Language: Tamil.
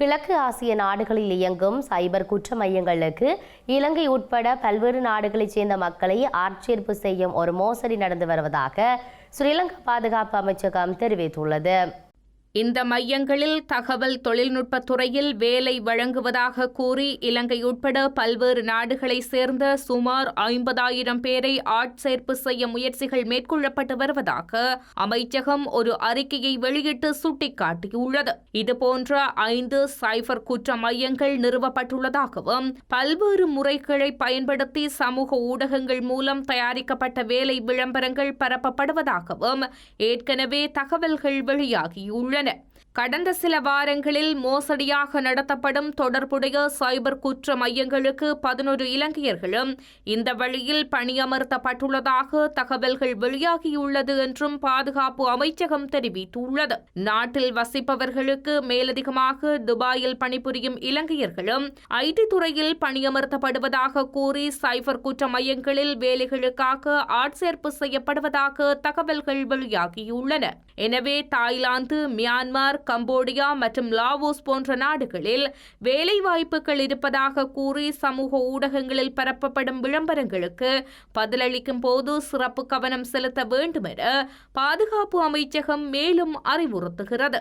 கிழக்கு ஆசிய நாடுகளில் இயங்கும் சைபர் குற்ற மையங்களுக்கு இலங்கை உட்பட பல்வேறு நாடுகளைச் சேர்ந்த மக்களை ஆட்சேர்ப்பு செய்யும் ஒரு மோசடி நடந்து வருவதாக ஸ்ரீலங்கா பாதுகாப்பு அமைச்சகம் தெரிவித்துள்ளது. இந்த மையங்களில் தகவல் தொழில்நுட்ப துறையில் வேலை வழங்குவதாக கூறி இலங்கை உட்பட பல்வேறு நாடுகளைச் சேர்ந்த சுமார் ஐம்பதாயிரம் பேரை ஆட்சேர்ப்பு செய்ய முயற்சிகள் மேற்கொள்ளப்பட்டு வருவதாக அமைச்சகம் ஒரு அறிக்கையை வெளியிட்டு சுட்டிக்காட்டியுள்ளது. இதுபோன்ற ஐந்து சைபர் குற்ற மையங்கள் நிறுவப்பட்டுள்ளதாகவும் பல்வேறு முறைகளை பயன்படுத்தி சமூக ஊடகங்கள் மூலம் தயாரிக்கப்பட்ட வேலை விளம்பரங்கள் பரப்பப்படுவதாகவும் ஏற்கனவே தகவல்கள் வெளியாகியுள்ளன spend கடந்த சில வாரங்களில் மோசடியாக நடத்தப்படும் தொடர்புடைய சைபர் குற்ற மையங்களுக்கு பதினொரு இலங்கையர்களும் இந்த வழியில் பணியமர்த்தப்பட்டுள்ளதாக தகவல்கள் வெளியாகியுள்ளது என்றும் பாதுகாப்பு அமைச்சகம் தெரிவித்துள்ளது. நாட்டில் வசிப்பவர்களுக்கு மேலதிகமாக துபாயில் பணிபுரியும் இலங்கையர்களும் ஐடி துறையில் பணியமர்த்தப்படுவதாக கூறி சைபர் குற்ற மையங்களில் வேலைகளுக்காக ஆட்சேர்ப்பு செய்யப்படுவதாக தகவல்கள் வெளியாகியுள்ளன. எனவே தாய்லாந்து மியான்மர் மியான்மர் கம்போடியா மற்றும் லாவோஸ் போன்ற நாடுகளில் வேலைவாய்ப்புகள் இருப்பதாக கூறி சமூக ஊடகங்களில் பரப்பப்படும் விளம்பரங்களுக்கு பதிலளிக்கும் போது சிறப்பு கவனம் செலுத்த வேண்டும் என பாதுகாப்பு அமைச்சகம் மேலும் அறிவுறுத்துகிறது.